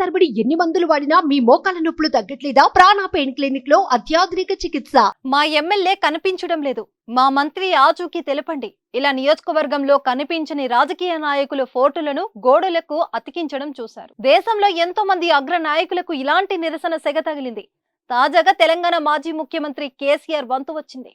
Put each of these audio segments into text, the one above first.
తరబడి ఎన్ని మందులు వాడినా మీ మోకాల నొప్పులు తగ్గట్లేదా? ప్రాణ పెయిన్ క్లినిక్లో అత్యాధునిక చికిత్స. మా ఎమ్మెల్యే కనిపించడం లేదు. మా మంత్రి ఆచూకీ తెలపండి. ఇలా నియోజకవర్గంలో కనిపించని రాజకీయ నాయకుల ఫోటోలను గోడలకు అతికించడం చూశారు. దేశంలో ఎంతో మంది అగ్ర నాయకులకు ఇలాంటి నిరసన సెగ తగిలింది. తాజాగా తెలంగాణ మాజీ ముఖ్యమంత్రి కేసీఆర్ వంతు వచ్చింది.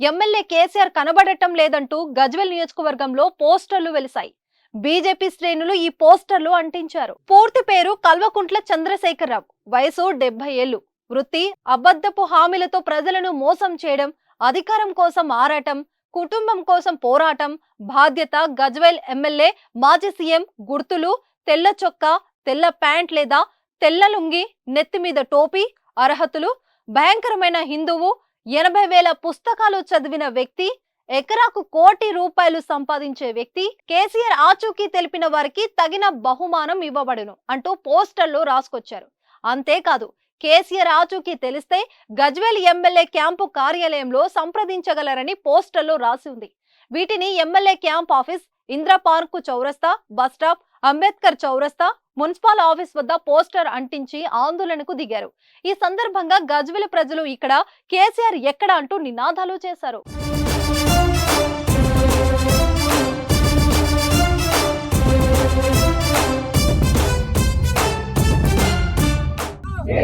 ఎమ్మెల్యే కేసీఆర్ కనబడటం లేదంటూ గజ్వెల్ నియోజకవర్గంలో పోస్టర్లు వెలిశాయి. బీజేపీ శ్రేణులు ఈ పోస్టర్లు అంటించారు. పూర్తి పేరు కల్వకుంట్ల చంద్రశేఖరరావు. వయసు డెబ్బై ఏళ్ళు వృత్తి అబద్ధపు హామీలతో ప్రజలను మోసం చేయడం అధికారం కోసం ఆరాటం కుటుంబం కోసం పోరాటం బాధ్యత గజ్వేల్ ఎమ్మెల్యే మాజీ సీఎం గుర్తులు తెల్ల చొక్కా తెల్ల ప్యాంట్ లేదా తెల్ల లుంగి నెత్తి మీద టోపీ అర్హతలు భయంకరమైన హిందువు ఎనభై వేల పుస్తకాలు చదివిన వ్యక్తి ఎకరాకు కోటి రూపాయలు సంపాదించే వ్యక్తి కేసీఆర్ ఆచూకీ తెలిపిన వారికి తగిన బహుమానం ఇవ్వబడును అంటూ పోస్టర్లు రాసుకొచ్చారు. అంతేకాదు కేసీఆర్ ఆచూకీ తెలిస్తే గజ్వేల్ ఎమ్మెల్యే క్యాంపు కార్యాలయంలో సంప్రదించగలరని పోస్టర్లో రాసి ఉంది వీటిని MLA camp office Indra park చౌరస్తా బస్ స్టాప్ అంబేద్కర్ చౌరస్తా మున్సిపల్ ఆఫీస్ వద్ద పోస్టర్ అంటించి ఆందోళనకు దిగారు. ఈ సందర్భంగా గజ్వేల్ ప్రజలు ఇక్కడ కేసీఆర్ ఎక్కడ అంటూ నినాదాలు చేశారు.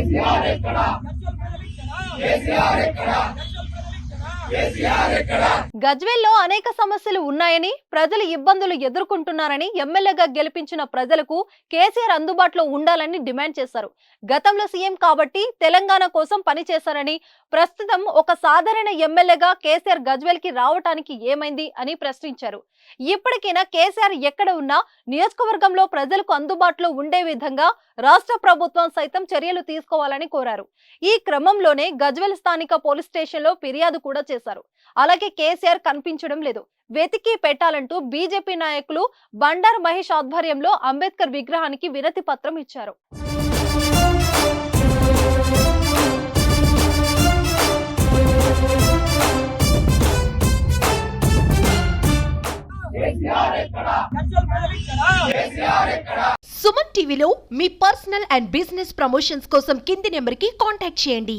కేసీఆర్ ఎక్కడ? కేసీఆర్ ఎక్కడ? గజ్వేల్లో అనేక సమస్యలు ఉన్నాయని ప్రజలు ఇబ్బందులు ఎదుర్కొంటున్నారని ఎమ్మెల్యేగా గెలిపించిన ప్రజలకు కేసీఆర్ అందుబాటులో ఉండాలని డిమాండ్ చేశారు. గతంలో సీఎం కాబట్టి తెలంగాణ కోసం పనిచేశారని ప్రస్తుతం ఒక సాధారణ ఎమ్మెల్యేగా కేసీఆర్ గజ్వేల్కి రావటానికి ఏమైంది అని ప్రశ్నించారు. ఇప్పటికైనా కేసీఆర్ ఎక్కడ ఉన్నా నియోజకవర్గంలో ప్రజలకు అందుబాటులో ఉండే విధంగా రాష్ట్ర ప్రభుత్వం సైతం చర్యలు తీసుకోవాలని కోరారు. ఈ క్రమంలోనే గజ్వేల్ స్థానిక పోలీస్ స్టేషన్లో ఫిర్యాదు కూడా చేశారు. అలాగే కేసీఆర్ కనిపించడం లేదు. వెతికి పెట్టాలంటూ బీజేపీ నాయకులు బండారు మహేష్ ఆధ్వర్యంలో అంబేద్కర్ విగ్రహానికి వినతి పత్రం ఇచ్చారు. సుమన్ టీవీలో మీ పర్సనల్ అండ్ బిజినెస్ ప్రమోషన్స్ కోసం కింది నెంబర్కి కాంటాక్ట్ చేయండి.